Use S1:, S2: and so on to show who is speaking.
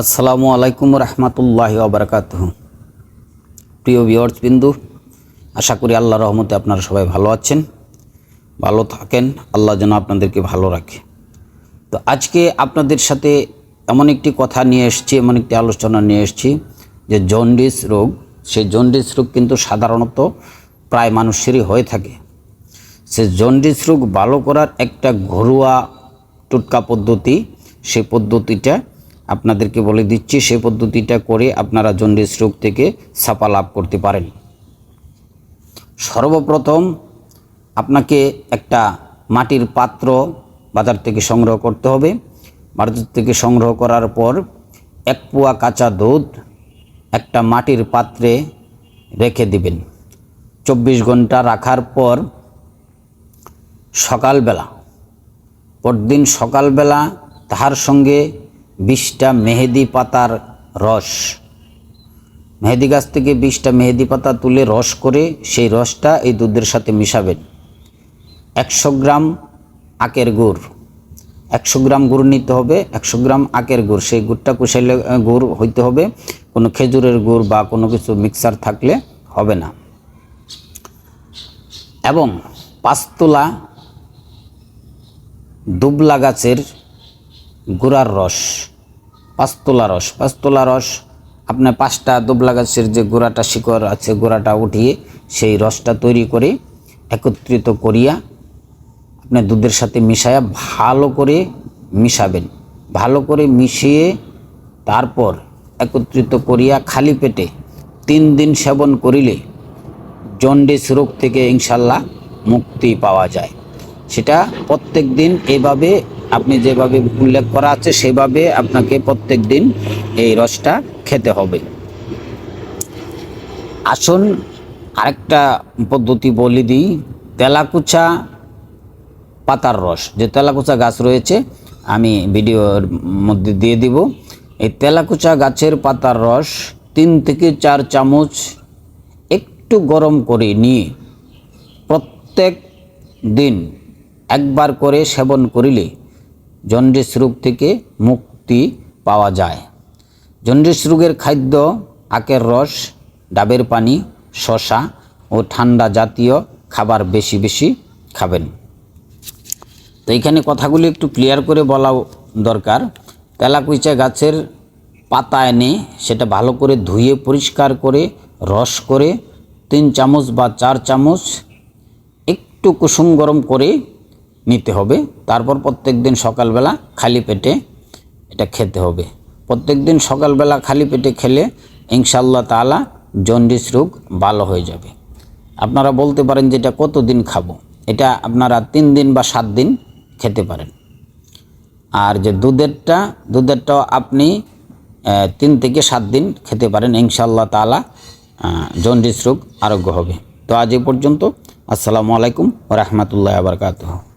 S1: আসসালামু আলাইকুম রহমতুল্লাহ আবরকাত প্রিয় ভিওর্স বিন্দু, আশা করি আল্লাহ রহমতে আপনারা সবাই ভালো আছেন, ভালো থাকেন, আল্লাহ যেন আপনাদেরকে ভালো রাখে। তো আজকে আপনাদের সাথে এমন একটি কথা নিয়ে এসেছি, এমন একটি আলোচনা নিয়ে এসেছি যে জন্ডিস রোগ, সেই জন্ডিস রোগ কিন্তু সাধারণত প্রায় মানুষেরই হয়ে থাকে। সে জন্ডিস রোগ ভালো করার একটা ঘরোয়া টুটকা পদ্ধতি সেই পদ্ধতিটা আপনাদেরকে বলে দিচ্ছি সেই পদ্ধতিটা করে আপনারা জন্ডিস রোগ থেকে ছাপা লাভ করতে পারেন। সর্বপ্রথম আপনাকে একটা মাটির পাত্র বাজার থেকে সংগ্রহ করতে হবে। বাজার থেকে সংগ্রহ করার পর এক পোয়া কাঁচা দুধ একটা মাটির পাত্রে রেখে দিবেন। চব্বিশ ঘণ্টা রাখার পর সকালবেলা, পরদিন সকালবেলা তাহার সঙ্গে বিশটা মেহেদি পাতার রস। মেহেদি গাছ থেকে বিশটা মেহেদি পাতা তুলে রস করে সেই রসটা এই দুধের সাথে মিশাবেন। একশো গ্রাম আখের গুড়। একশো গ্রাম গুড় নিতে হবে, একশো গ্রাম আখের গুড়। সেই গুড়টা কুশাইলে গুড় হইতে হবে। কোনো খেজুরের গুড় বা কোনো কিছু মিক্সার থাকলে হবে না। এবং পাঁচতোলা দুবলা গাছের গুড়ার রস, পাঁচতোলা রস। পাঁচতোলা রস আপনার পাঁচটা দুবলা গাছের যে গোড়াটা শিকড় আছে, গোড়াটা উঠিয়ে সেই রসটা তৈরি করে একত্রিত করিয়া আপনি দুধের সাথে মিশায়া ভালো করে মিশাবেন। ভালো করে মিশিয়ে তারপর একত্রিত করিয়া খালি পেটে তিন দিন সেবন করিলে জন্ডিস রোগ থেকে ইনশাল্লাহ মুক্তি পাওয়া যায়। সেটা প্রত্যেক দিন এভাবে আপনি যেভাবে উল্লেখ করা আছে, সেভাবে আপনাকে প্রত্যেক দিন এই রসটা খেতে হবে। আসুন, আরেকটা পদ্ধতি বলে দিই। তেলাকুচা পাতার রস। যে তেলাকুচা গাছ রয়েছে, আমি ভিডিওর মধ্যে দিয়ে দিব। এই তেলাকুচা গাছের পাতার রস তিন থেকে চার চামচ একটু গরম করে নিয়ে প্রত্যেক দিন একবার করে সেবন করিলে জন্ডিস রোগ থেকে মুক্তি পাওয়া যায়। জন্ডিস রোগের খাদ্য আখের রস, ডাবের পানি শশা ও ঠান্ডা জাতীয় খাবার বেশি বেশি খাবেন। তো এখানে কথাগুলি একটু ক্লিয়ার করে বলা দরকার। তেলাকুইচা গাছের পাতা এনে সেটা ভালো করে ধুয়ে, পরিষ্কার করে, রস করে, তিন চামচ বা চার চামচ একটু কুসুম গরম করে নিতে হবে। তারপর প্রত্যেক দিন সকালবেলা খালি পেটে এটা খেতে হবে। প্রত্যেক দিন সকালবেলা খালি পেটে খেলে ইনশাল্লাহ তাআলা জন্ডিস রোগ ভালো হয়ে যাবে। আপনারা বলতে পারেন যে এটা কতদিন খাব? এটা আপনারা তিন দিন বা সাত দিন খেতে পারেন। আর যে দুধেরটা দুধেরটাও আপনি তিন থেকে সাত দিন খেতে পারেন। ইনশাল্লাহ আহ, জন্ডিস রোগ আরোগ্য হবে। তো আজ এ পর্যন্ত আসসালামু আলাইকুম রহমতুল্লাহ আবরকাত